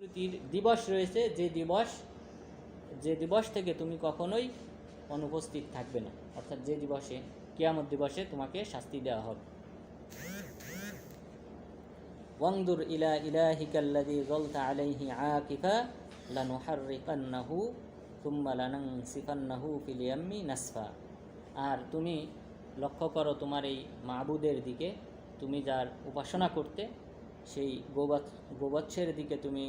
প্রকৃতির দিবস রয়েছে, যে দিবস যে দিবস থেকে তুমি কখনোই অনুপস্থিত থাকবে না। অর্থাৎ যে দিবসে, কিয়ামত দিবসে তোমাকে শাস্তি দেওয়া হবে। ওয়াংদুর ইলা ইলাহিকাল্লাযী যালতা আলাইহি আকিফা লানুহাররিকান্নাহু থুম্মা লানানসিফান্নাহু ফিল ইয়াম্মি নাসফা। আর তুমি লক্ষ্য করো তোমার এই মাবুদের দিকে, তুমি যার উপাসনা করতে, সেই গোবাত গোবৎসের দিকে তুমি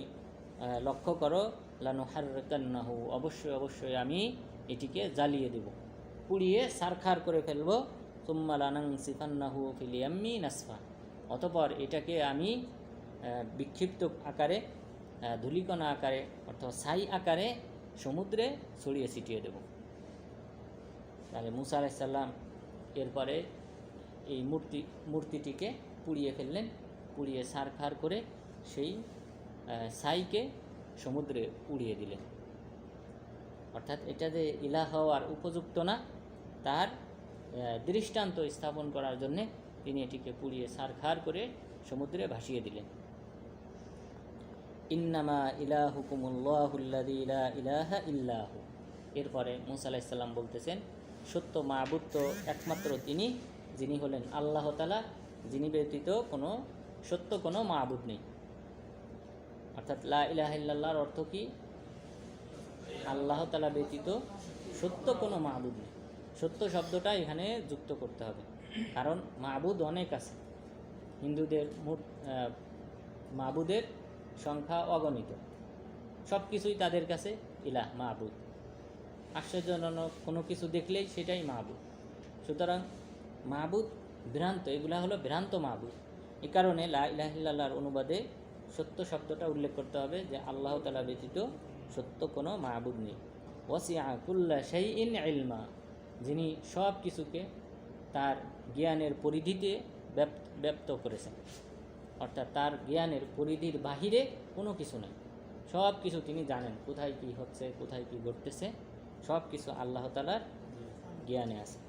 লক্ষ্য করো লানুহাররিকান্নাহু অবশ্যই অবশ্যই আমি এটিকে জ্বালিয়ে দেব। পুড়িয়ে সারখার করে ফেলব। তুম্মা লানানসিফান্নাহু ফিল ইয়াম্মি নাসফা। অতপর এটাকে আমি বিক্ষিপ্ত আকারে ধুলিকণা আকারে, অর্থাৎ ছাই আকারে সমুদ্রে ছড়িয়ে ছিটিয়ে দেব। তাহলে মুসা আলাইসাল্লাম এরপরে এই মূর্তি, মূর্তিটিকে পুড়িয়ে ফেললেন। পুড়িয়ে সারখার করে সেই ছাইকে সমুদ্রে উড়িয়ে দিলেন। অর্থাৎ এটা যে ইলা হওয়ার উপযুক্ত না, তার দৃষ্টান্ত স্থাপন করার জন্যে তিনি এটিকে পুড়িয়ে সারখার করে সমুদ্রে ভাসিয়ে দিলেন। ইন্নামা ইলাহুকুমুল্লাহুল্লাদি ইলা ইলাহা ইল্লাহু। এরপরে মুসা আলাইসাল্লাম বলতেছেন, সত্য মাবুদ তো একমাত্র তিনি, যিনি হলেন আল্লাহ তালা যিনি ব্যতীত কোনো, সত্য কোনো মাবুদ নেই। অর্থাৎ লা ইলাহা ইল্লাল্লাহর অর্থ কি? আল্লাহ তালা ব্যতীত সত্য কোনো মাহবুদ নেই। সত্য শব্দটা এখানে যুক্ত করতে হবে। কারণ মাহবুদ অনেক আছে। হিন্দুদের মোট মাহবুদের সংখ্যা অগণিত। সব কিছুই তাদের কাছে ইলাহ মাহবুদ আশ্চর্যজনক কোনো কিছু দেখলেই সেটাই মাহবুদ সুতরাং মাহবুদ ভ্রান্ত, এগুলা হলো ভ্রান্ত মাহবুদ এ কারণে লা ইলাহিল্লাহর অনুবাদে সত্য শব্দটা উল্লেখ করতে হবে যে আল্লাহ তালা ব্যতীত সত্য কোনো মাহবুদ নেই। ওয়াসিয়া কুল্লা সেই ইন ইলমা। যিনি সব কিছুকে তার জ্ঞানের পরিধিতে ব্যাপ্ত করেছেন। অর্থাৎ তার জ্ঞানের পরিধির বাহিরে কোনো কিছু নেই। সব কিছু তিনি জানেন, কোথায় কি হচ্ছে, কোথায় কি ঘটতেছে, সব কিছু আল্লাহ তালার জ্ঞানে আছে।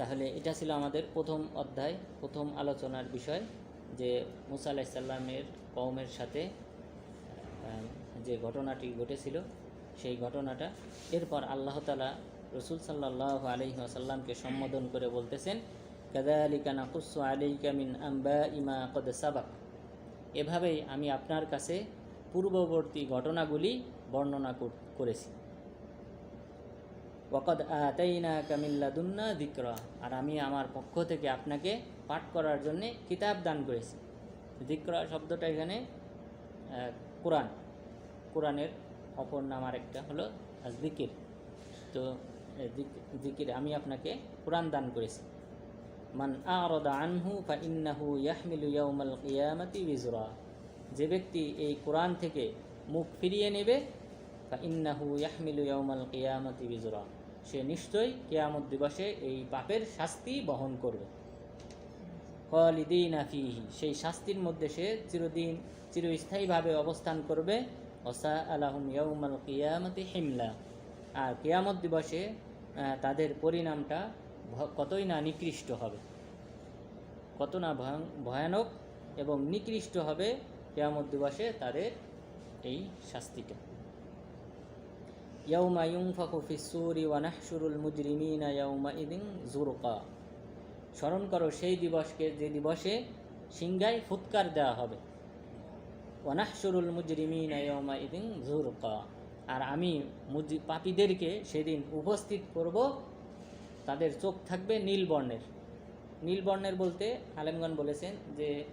তাহলে এটা ছিল আমাদের প্রথম অধ্যায়, প্রথম আলোচনার বিষয় যে মুসা আলাহিসাল্লামের কওমের সাথে যে ঘটনাটি ঘটেছিল, সেই ঘটনাটা। এরপর আল্লাহ তালা রসুল সাল্লাহ আলহি আসাল্লামকে সম্বোধন করে বলতেছেন কাদালিকা নাকুসু আলাইকা মিন আম্বা ইমা কদ সাবাক। এভাবেই আমি আপনার কাছে পূর্ববর্তী ঘটনাগুলি বর্ণনা করেছি। ওয়াকদ আতাইনা কামিল্লাদুন্না দিকরা আর আমি আমার পক্ষ থেকে আপনাকে পাঠ করার জন্যে কিতাব দান করেছি। দিকরা শব্দটা এখানে কোরআন। কোরআনের অপর নাম আরেকটা হলো জিকির তো জিকির আমি আপনাকে কোরআন দান করেছি। মান আরদা আনহু ফা ইন্নাহু ইয়াহমিলু ইয়াউমাল কিয়ামাতি বিজরা যে ব্যক্তি এই কোরআন থেকে মুখ ফিরিয়ে নেবে ফা ইন্নাহু ইয়াহমিলু ইয়াউমাল কিয়ামাতি বিজরা সে নিশ্চয়ই কেয়ামত দিবসে এই পাপের শাস্তি বহন করবে। খালিদিন ফিহি, সেই শাস্তির মধ্যে সে চিরদিন চিরস্থায়ীভাবে অবস্থান করবে। ওসা আলাহুম ইয়াউমাল কিয়ামতি হিমলা। আর কেয়ামত দিবসে তাদের পরিণামটা কতই না নিকৃষ্ট হবে। কত না ভয়ং- ভয়ানক এবং নিকৃষ্ট হবে কেয়ামত দিবসে তাদের এই শাস্তিটা। ইয়াউমা ইউনফাখু ফিস-সূরি ওয়া নাহশুরুল মুজরিমিনা ইয়াউমাইদিন যুরকা স্মরণ করো, সেই দিবসকে, যে দিবসে সিংগায় ফুৎকার দেওয়া হবে। ওয়ানাহসুরুল মুজরিমিন ইদিন জুরকা আর আমি মুজি, পাপীদেরকে সেদিন উপস্থিত করব। তাদের চোখ থাকবে নীল বর্ণের। নীল বর্ণের বলতে আলেমগণ বলেছেন যে,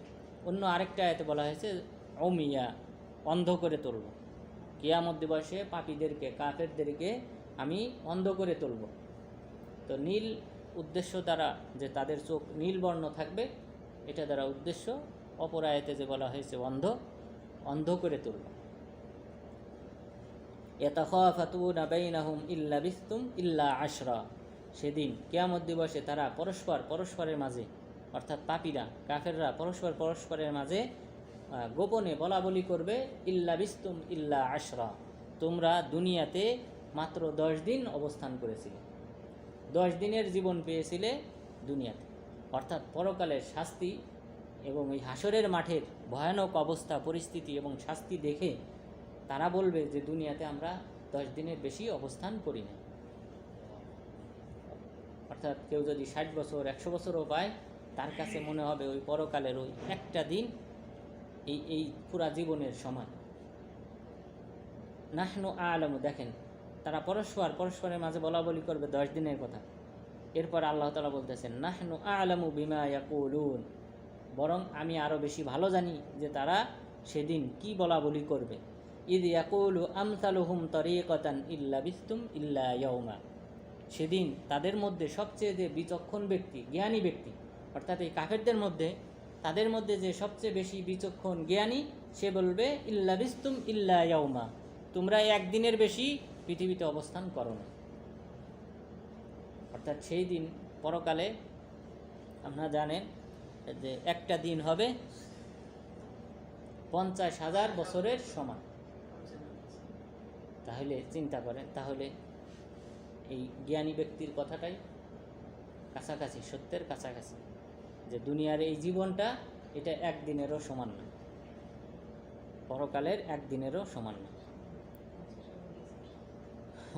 অন্য আরেকটা আয়তে বলা হয়েছে, অমিয়া অন্ধ করে তুলব। কিয়ামত দিবসে পাপীদেরকে, কাফেরদেরকে আমি অন্ধ করে তুলব। তো নীল উদ্দেশ্য দ্বারা যে তাদের চোখ নীল বর্ণ থাকবে, এটা দ্বারা উদ্দেশ্য অপর আয়াতে যে বলা হয়েছে অন্ধ অন্ধ করে তুলব। ইয়াতাখাফাতুনা ইল্লা বিস্তুম ইল্লা আশরা। সেদিন কিয়ামত দিবসে তারা পরস্পর পরস্পরের মাঝে, অর্থাৎ পাপীরা, কাফেররা পরস্পর পরস্পরের মাঝে গোপনে বলা বলি করবে, ইল্লা বিস্তুম ইল্লা আশরা। তোমরা দুনিয়াতে মাত্র দশ দিন অবস্থান করেছিলে। দশ দিনের জীবন পেয়েছিলে দুনিয়াতে। অর্থাৎ পরকালের শাস্তি এবং এই হাসরের মাঠের ভয়ানক অবস্থা, পরিস্থিতি এবং শাস্তি দেখে তারা বলবে যে, দুনিয়াতে আমরা দশ দিনের বেশি অবস্থান করি না অর্থাৎ কেউ যদি ষাট বছর, একশো বছরও পায়, তার কাছে মনে হবে ওই পরকালের ওই একটা দিন এই এই পুরা জীবনের সমান নাহনু আলমু, দেখেন, তারা পরস্পর, পরস্পরের মাঝে বলা বলি করবে দশ দিনের কথা। এরপর আল্লাহ তালা বলতেছেন, নাহনু আলমু বিমা ইয়াকুলুন। বরং আমি আরও বেশি ভালো জানি যে তারা সেদিন কি বলা বলি করবে। ঈদ ইয়াকুলু আমসালুহুম তরিকতান ইল্লা বিস্তুম ইল্লা ইয়ৌমা সেদিন তাদের মধ্যে সবচেয়ে যে বিচক্ষণ ব্যক্তি, জ্ঞানী ব্যক্তি, অর্থাৎ এই কাফেরদের মধ্যে তাদের মধ্যে যে সবচেয়ে বেশি বিচক্ষণ জ্ঞানী, সে বলবে, ইল্লা বিস্তুম ইল্লা ইয়ৌমা তোমরা একদিনের বেশি পৃথিবীতে অবস্থান করো না। অর্থাৎ সেই দিন পরকালে আপনারা জানেন যে একটা দিন হবে পঞ্চাশ হাজার বছরের সমান। তাহলে চিন্তা করেন, তাহলে এই জ্ঞানী ব্যক্তির কথাটাই কাছাকাছি, সত্যের কাছাকাছি। যে দুনিয়ার এই জীবনটা এটা একদিনেরও সমান না। পরকালের একদিনেরও সমান না।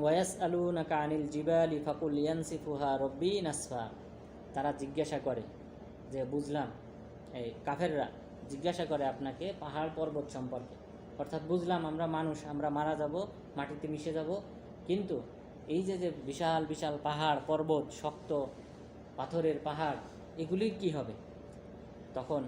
ওয়াস আলু নাকা আনিল জিবালি ফাকুল ইয়ানসিফুহা রব্বি নাসফা। তারা জিজ্ঞাসা করে যে, বুঝলাম। এই কাফেররা জিজ্ঞাসা করে আপনাকে পাহাড় পর্বত সম্পর্কে। অর্থাৎ বুঝলাম আমরা মানুষ, আমরা মারা যাব, মাটিতে মিশে যাব। কিন্তু এই যে যে বিশাল বিশাল পাহাড়, পর্বত, শক্ত পাথরের পাহাড় এগুলির কি হবে? তখন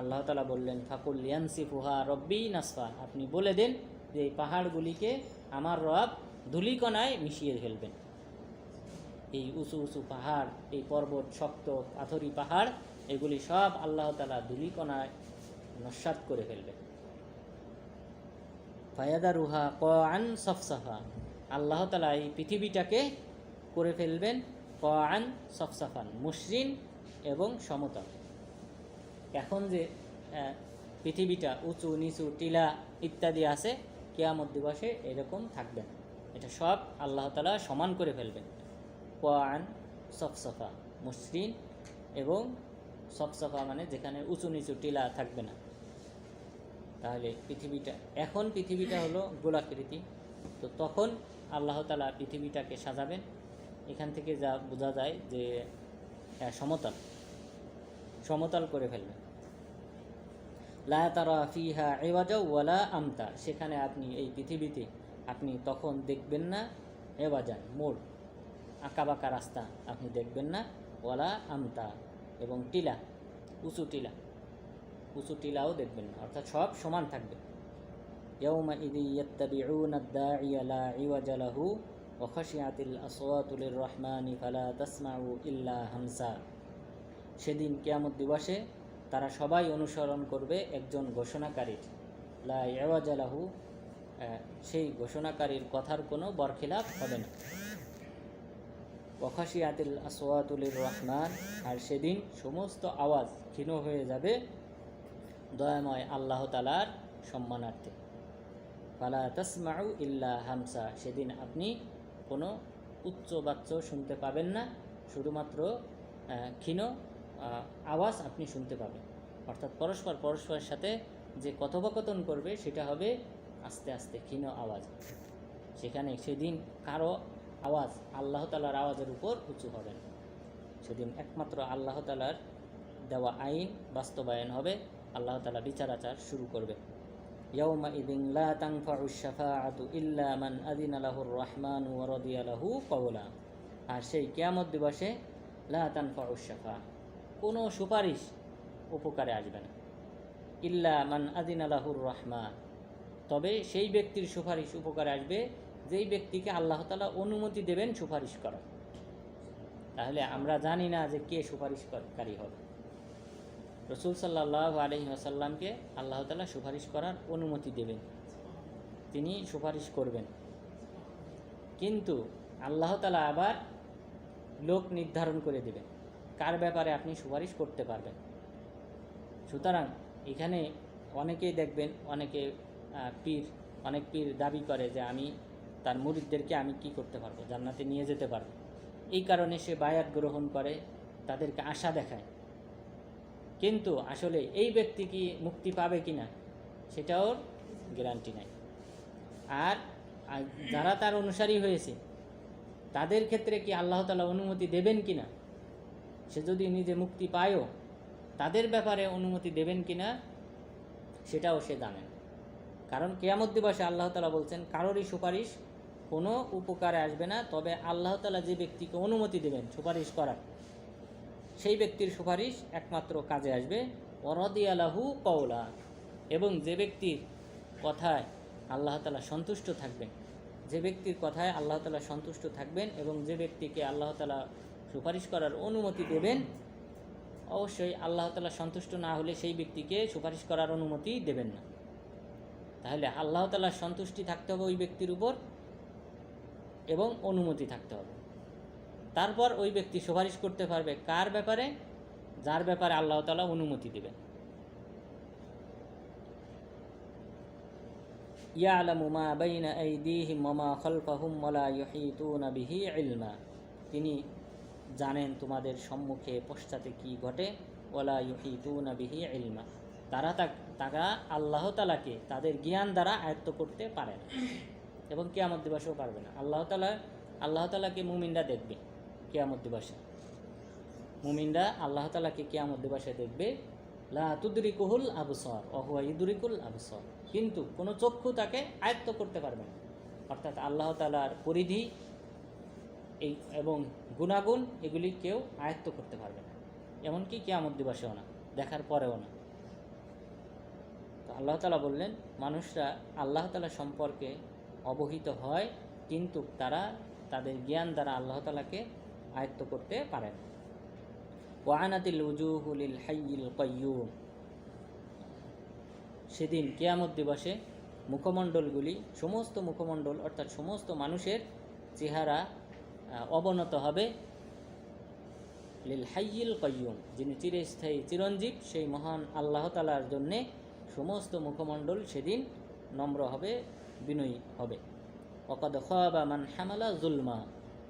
আল্লাহ তালা বললেন, ফাকুল ইয়ানসিফুহা রব্বি নাসফা। আপনি বলে দেন যে, এই পাহাড়গুলিকে আমার রব ধুলিকণায় মিশিয়ে ফেলবেন। এই উঁচু উঁচু পাহাড়, এই পর্বত, শক্ত, পাথরি পাহাড়, এগুলি সব আল্লাহ তালা ধুলিকণায় নস্বাত করে ফেলবেন। ফায়াদা রুহা ক আন সফসাফা। আল্লাহ তালা এই পৃথিবীটাকে করে ফেলবেন ক আন সফসাফান, মসৃণ এবং সমতল এখন যে পৃথিবীটা উঁচু, নিচু, টিলা ইত্যাদি আছে, কেয়ামত দিবসে এরকম থাকবে না। এটা সব আল্লাহ তালা সমান করে ফেলবেন। কোয়ান সফসফা, মসৃণ এবং সফসফা মানে যেখানে উঁচু, নিচু, টিলা থাকবে না। তাহলে পৃথিবীটা, এখন পৃথিবীটা হলো গোলাকৃতি তো তখন আল্লাহ তালা পৃথিবীটাকে সাজাবেন। এখান থেকে যা বোঝা যায় যে সমতল সমতল করে ফেলবেন লা তারা ফিহা এওয়াজা ওয়ালা আমতা সেখানে আপনি এই পৃথিবীতে আপনি তখন দেখবেন না এওয়াজান মোড় আঁকাবাঁকা রাস্তা আপনি দেখবেন না ওয়ালা আমতা এবং টিলা উঁচু টিলা উঁচু টিলাও দেখবেন না অর্থাৎ সব সমান থাকবে يومئذ يتبعون الداعي لا عوج له وخشعت الأصوات للرحمن فلا تسمع إلا همسا সেদিন কেয়ামত দিবসে তারা সবাই অনুসরণ করবে একজন ঘোষণাকারীর। লা সেই ঘোষণাকারীর কথার কোনো বরখিলাপ হবে না। ওখাশিয়াতিল আসওয়াতুলির রহমান আর সেদিন সমস্ত আওয়াজ ক্ষীণ হয়ে যাবে দয়াময় আল্লাহ তালার সম্মানার্থে। ফালা তাসমাউ ইল্লা হামসা, সেদিন আপনি কোনো উচ্চ বাচ্চ শুনতে পাবেন না, শুধুমাত্র ক্ষীণ আওয়াজ আপনি শুনতে পাবেন। অর্থাৎ পরস্পর পরস্পরের সাথে যে কথোপকথন করবে, সেটা হবে আস্তে আস্তে ক্ষীণ আওয়াজ। সেখানে সেদিন কারও আওয়াজ আল্লাহ তালার আওয়াজের উপর উঁচু হবে না। সেদিন একমাত্র আল্লাহ তালার দেওয়া আইন বাস্তবায়ন হবে, আল্লাহ তালা বিচারাচার শুরু করবে। ইদিন মান রহমান আর সেই কেয়ামত দিবসে লা তানফাউ কোনো সুপারিশ উপকারে আসবে না। ইল্লা মান আদিন আলাহুর রহমান। তবে সেই ব্যক্তির সুপারিশ উপকারে আসবে, যেই ব্যক্তিকে আল্লাহ তালা অনুমতি দেবেন সুপারিশ করার। তাহলে আমরা জানি না যে কে সুপারিশকারী হবে। রসুল সাল্লাহ আলহি আসাল্লামকে আল্লাহ তালা সুপারিশ করার অনুমতি দেবেন। তিনি সুপারিশ করবেন। কিন্তু আল্লাহ তালা আবার লোক নির্ধারণ করে দেবেন। কার ব্যাপারে আপনি সুপারিশ করতে পারবেন? সুতরাং এখানে অনেকেই দেখবেন, অনেকে পীর, অনেক পীর দাবি করে যে আমি, তার মুরিদদেরকে আমি কি করতে পারব? জান্নাতে নিয়ে যেতে পারব। এই কারণে সে বায়াত গ্রহণ করে, তাদেরকে আশা দেখায়। কিন্তু আসলে এই ব্যক্তি কি মুক্তি পাবে কি না সেটাও গ্যারান্টি নাই। আর যারা তার অনুসারী হয়েছে, তাদের ক্ষেত্রে কি আল্লাহ তালা অনুমতি দেবেন কি না সে যদি নিজে মুক্তি পায়ও, তাদের ব্যাপারে অনুমতি দেবেন কি না সেটাও সে জানে না। কারণ কেয়ামত দিবসে আল্লাহ তালা বলছেন, কারোরই সুপারিশ কোনো উপকারে আসবে না, তবে আল্লাহ তালা যে ব্যক্তিকে অনুমতি দেবেন সুপারিশ করার, সেই ব্যক্তির সুপারিশ একমাত্র কাজে আসবে। অরদি আলাহু কওলা এবং যে ব্যক্তির কথায় আল্লাহ তালা সন্তুষ্ট থাকবেন, যে ব্যক্তির কথায় আল্লাহ তালা সন্তুষ্ট থাকবেন এবং যে ব্যক্তিকে আল্লাহ তালা সুপারিশ করার অনুমতি দেবেন, অবশ্যই আল্লাহ তালা সন্তুষ্ট না হলে সেই ব্যক্তিকে সুপারিশ করার অনুমতি দেবেন না। তাহলে আল্লাহ তালার সন্তুষ্টি থাকতে হবে ওই ব্যক্তির উপর এবং অনুমতি থাকতে হবে। তারপর ওই ব্যক্তি সুপারিশ করতে পারবে কার ব্যাপারে? যার ব্যাপারে আল্লাহ তালা অনুমতি দেবেন। বিহি তিনি জানেন তোমাদের সম্মুখে পশ্চাতে কি ঘটে? ওলা ওয়ালা ইউহিতুনা বিহি ইলমা। তারা তা- তারা আল্লাহ তালাকে তাদের জ্ঞান দ্বারা আয়ত্ত করতে পারে না। এবং কেয়ামত দিবসেও পারবে না। আল্লাহ তালা আল্লাহ তালাকে মুমিনরা দেখবে কেয়ামত দিবসে। মুমিনরা আল্লাহ তালাকে কেয়ামত দিবসে দেখবে। লা তুদরিকুহুল আবসর অহুয়া ইদুরিকুল আবসর। কিন্তু কোনো চক্ষু তাকে আয়ত্ত করতে পারবে না। অর্থাৎ আল্লাহ তালার পরিধি এই এবং গুণাগুণ এগুলি কেউ আয়ত্ত করতে পারবে না। এমনকি কেয়ামত দিবসেও না, দেখার পরেও না। তো আল্লাহ তালা বললেন, মানুষরা আল্লাহ তালা সম্পর্কে অবহিত হয়, কিন্তু তারা তাদের জ্ঞান দ্বারা আল্লাহ তালাকে আয়ত্ত করতে পারে না। ওয়ানাতিল উজুহুলিল হাইয়িল কয়্যুম সেদিন কেয়ামত দিবসে মুখমণ্ডলগুলি, সমস্ত মুখমণ্ডল অর্থাৎ সমস্ত মানুষের চেহারা অবনত হবে। লিল হাইয়িল কয়্যুম যিনি চিরস্থায়ী, চিরঞ্জীব, সেই মহান আল্লাহ তালার জন্যে সমস্ত মুখমণ্ডল সেদিন নম্র হবে, বিনয়ী হবে। অকদ বা মান হামালা জুলমা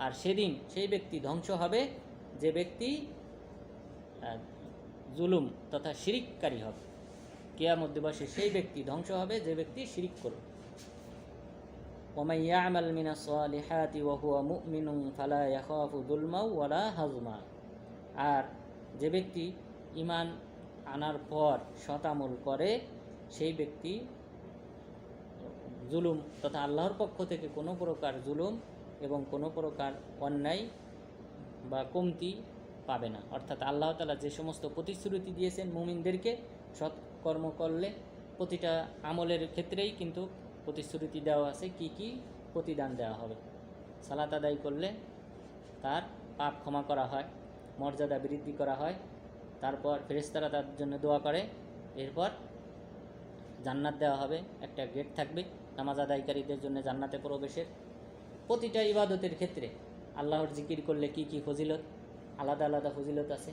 আর সেদিন সেই ব্যক্তি ধ্বংস হবে, যে ব্যক্তি জুলুম তথা শিরিককারী হবে। কেয়ামত দিবসে সেই ব্যক্তি ধ্বংস হবে, যে ব্যক্তি শিরিক করবে। ومن يعمل من الصالحات وهو مؤمن فلا يخاف ظلما ولا هضما আর যে ব্যক্তি ইমান আনার পর শতামল করে সেই ব্যক্তি জুলুম তথা আল্লাহর পক্ষ থেকে কোনো প্রকার জুলুম এবং কোনো প্রকার অন্যায় বা কমতি পাবে না অর্থাৎ আল্লাহ তালা যে সমস্ত প্রতিশ্রুতি দিয়েছেন মুমিনদেরকে সৎকর্ম করলে প্রতিটা আমলের ক্ষেত্রেই কিন্তু প্রতিশ্রুতি দেওয়া আছে, কি কি? প্রতিদান দেওয়া হবে। সালাত আদায় করলে তার পাপ ক্ষমা করা হয়, মর্যাদা বৃদ্ধি করা হয়। তারপর ফেরেশতারা তার জন্য দোয়া করে। এরপর জান্নাত দেওয়া হবে, একটা গেট থাকবে। নামাজ আদায়কারীদের জন্য জান্নাতে প্রবেশের প্রতিটা ইবাদতের ক্ষেত্রে আল্লাহর জিকির করলে কি কি ফজিলত? আলাদা আলাদা ফজিলত আছে।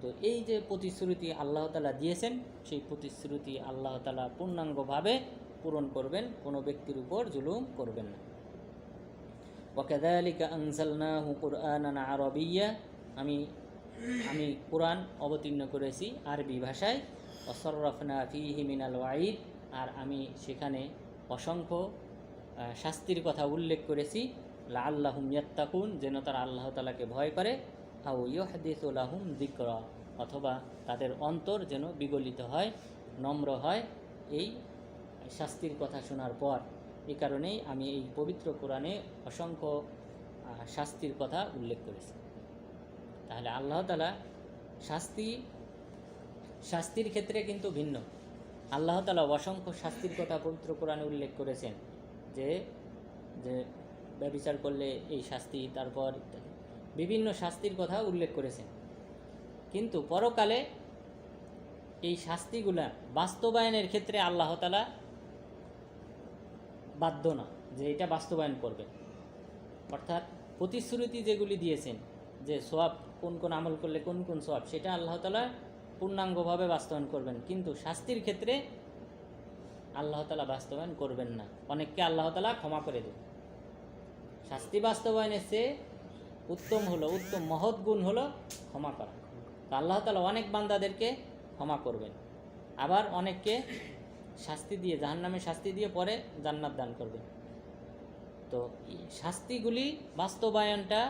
তো এই যে প্রতিশ্রুতি আল্লাহ তালা দিয়েছেন, সেই প্রতিশ্রুতি আল্লাহ তালা পূর্ণাঙ্গভাবে পূরণ করবেন, কোনো ব্যক্তির উপর জুলুম করবেন না। ওয়াকাদালিকা আনজালনাহু কুরআনান আরবিয়্যা, আমি আমি কোরআন অবতীর্ণ করেছি আরবি ভাষায় অসরফনা ফিহি মিনাল ওয়াইদ আর আমি সেখানে অসংখ্য শাস্তির কথা উল্লেখ করেছি লা আল্লাহুম ইয়াত্তাকুন, যেন তারা আল্লাহ তালাকে ভয় করে আউ ইহদিসুলাহুম দিক্র অথবা তাদের অন্তর যেন বিগলিত হয়, নম্র হয়, এই শাস্তির কথা শোনার পর এই কারণেই আমি এই পবিত্র কোরআনে অসংখ্য শাস্তির কথা উল্লেখ করেছি। তাহলে আল্লাহ তালা শাস্তি, শাস্তির ক্ষেত্রে কিন্তু ভিন্ন। আল্লাহ তালা অসংখ্য শাস্তির কথা পবিত্র কোরআনে উল্লেখ করেছেন যে যে ব্যবিচার করলে এই শাস্তি, তারপর। বিভিন্ন শাস্তির কথা উল্লেখ করেছেন। কিন্তু পরকালে এই শাস্তিগুলা বাস্তবায়নের ক্ষেত্রে আল্লাহ তালা বাধ্য না যে এটা বাস্তবায়ন করবে। অর্থাৎ প্রতিশ্রুতি যেগুলি দিয়েছেন যে সোয়াব কোন কোন আমল করলে কোন কোন সোয়াব, সেটা আল্লাহ তালা পূর্ণাঙ্গভাবে বাস্তবায়ন করবেন। কিন্তু শাস্তির ক্ষেত্রে আল্লাহ তালা বাস্তবায়ন করবেন না। অনেককে আল্লাহ তালা ক্ষমা করে দেবে শাস্তি বাস্তবায়নের চেয়ে উত্তম হলো, উত্তম মহৎ গুণ হলো ক্ষমা করা। তো আল্লাহ তালা অনেক বান্দাদেরকে ক্ষমা করবেন। আবার অনেককে শাস্তি দিয়ে, জাহান্নামে শাস্তি দিয়ে পরে জান্নাত দান করবেন তো শাস্তিগুলি বাস্তবায়নটা,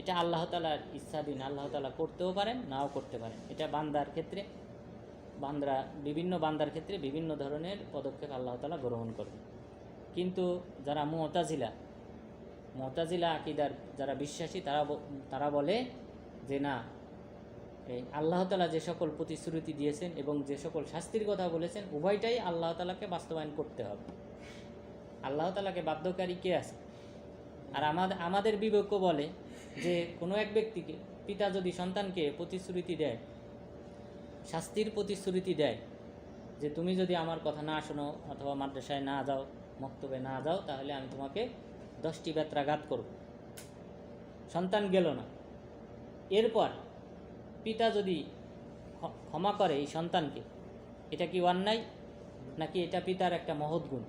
এটা আল্লাহ তালার ইচ্ছাধীন আল্লাহ তালা করতেও পারেন, নাও করতে পারেন। এটা বান্দার ক্ষেত্রে, বান্দরা, বিভিন্ন বান্দার ক্ষেত্রে বিভিন্ন ধরনের পদক্ষেপ আল্লাহ তালা গ্রহণ করবে। কিন্তু যারা মোতাজিলা মোতাজিলা আকিদার যারা বিশ্বাসী, তারা তারা বলে যে না এই আল্লাহ তালা যে সকল প্রতিশ্রুতি দিয়েছেন এবং যে সকল শাস্তির কথা বলেছেন, উভয়টাই আল্লাহ তালাকে বাস্তবায়ন করতে হবে। আল্লাহ তালাকে বাধ্যকারী কে আছে? আর আমাদের আমাদের বিবেক্য বলে যে কোনো এক ব্যক্তিকে, পিতা যদি সন্তানকে প্রতিশ্রুতি দেয়, শাস্তির প্রতিশ্রুতি দেয়, যে তুমি যদি আমার কথা না শোনো অথবা মাদ্রাসায় না যাও, মক্তবে না যাও, তাহলে আমি তোমাকে দশটি বেত্রাঘাত করব। সন্তান গেল না। এরপর পিতা যদি ক্ষ- ক্ষমা করে এই সন্তানকে, এটা কি অন্যায়? নাকি এটা পিতার একটা মহৎ গুণ?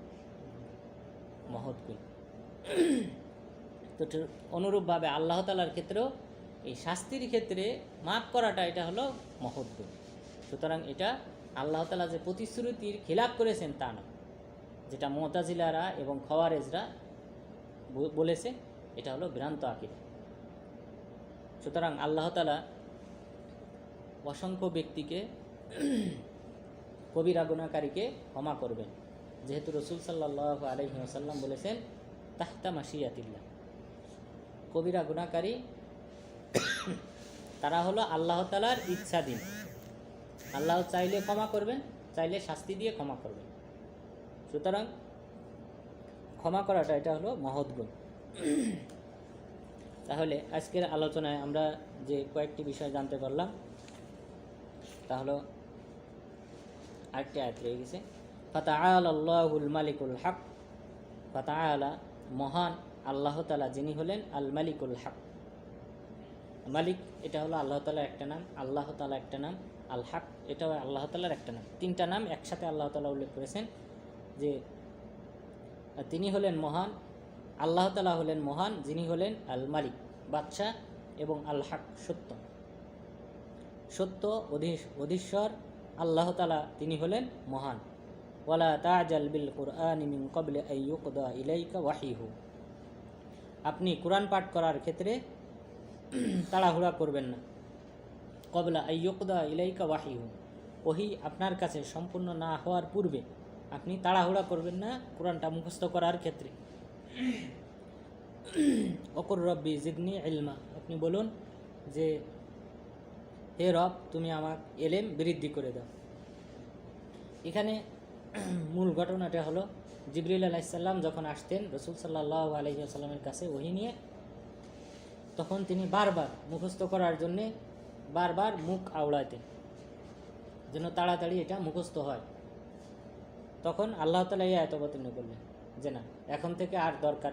মহৎ গুণ। তো অনুরূপভাবে আল্লাহ তালার ক্ষেত্রেও এই শাস্তির ক্ষেত্রে মাফ করাটা এটা হলো মহৎ গুণ। সুতরাং এটা আল্লাহ তালা যে প্রতিশ্রুতির খিলাপ করেছেন তা না যেটা মোতাজিলারা এবং খওয়ারেজরা বলেছে, এটা হলো ভ্রান্ত আকিদা। সুতরাং আল্লাহ তালা অসংখ্য ব্যক্তিকে কবিরা গুণাকারীকে ক্ষমা করবেন। যেহেতু রসুল সাল্লাহ আলহি আসাল্লাম বলেছেন, তাহতা মাসিয়াতিল্লাহ কবিরা গুণাকারী তারা হলো আল্লাহ তালার ইচ্ছাধীন। আল্লাহ চাইলে ক্ষমা করবেন, চাইলে শাস্তি দিয়ে ক্ষমা করবেন। সুতরাং ক্ষমা করাটা এটা হলো মহৎ গুণ। তাহলে আজকের আলোচনায় আমরা যে কয়েকটি বিষয় জানতে পারলাম তা হলো আরেকটি আয়াত রয়ে গেছে। ফাতাআল আল্লাহুল মালিকুল হক। ফাতাআলা মহান আল্লাহ তালা যিনি হলেন আল মালিকুল হক। মালিক এটা হলো আল্লাহ তালার একটা নাম, আল্লাহ তালা একটা নাম, আল হক এটাও আল্লাহ তালার একটা নাম। তিনটা নাম একসাথে আল্লাহ তালা উল্লেখ করেছেন যে তিনি হলেন মহান, আল্লাহ তালা হলেন মহান, যিনি হলেন আল মালিক, বাদশাহ এবং আল হক সত্য। সত্য অধীশ- অধীশ্বর, আল্লাহ তালা তিনি হলেন মহান। ওয়ালা তাজাল বিল কুরআন মিন কবলে আইয়ুকদা ইলাইকা ওয়াহিহু। আপনি কোরআন পাঠ করার ক্ষেত্রে তাড়াহুড়া করবেন না। কবলা আইয়ুকদা ইলাইকা ওয়াহিহু। ওহি আপনার কাছে সম্পূর্ণ না হওয়ার পূর্বে আপনি তাড়াহুড়া করবেন না কোরআনটা মুখস্থ করার ক্ষেত্রে। অকুর রব্বি জিদনি ইলমা। আপনি বলুন যে হে রব, তুমি আমার এলেম বৃদ্ধি করে দাও। এখানে মূল ঘটনাটা হলো, জিবরিল আলাইসাল্লাম যখন আসতেন, রসুল সাল্লাহ আলহিহাস্লামের কাছে ওহি নিয়ে, তখন তিনি বারবার মুখস্থ করার জন্যে বারবার মুখ আওড়াতেন, যেন তাড়াতাড়ি এটা মুখস্থ হয়। তখন আল্লাহ তালা এই আয়ত অবতীর্ণ করলেন যে, না, এখন থেকে আর দরকার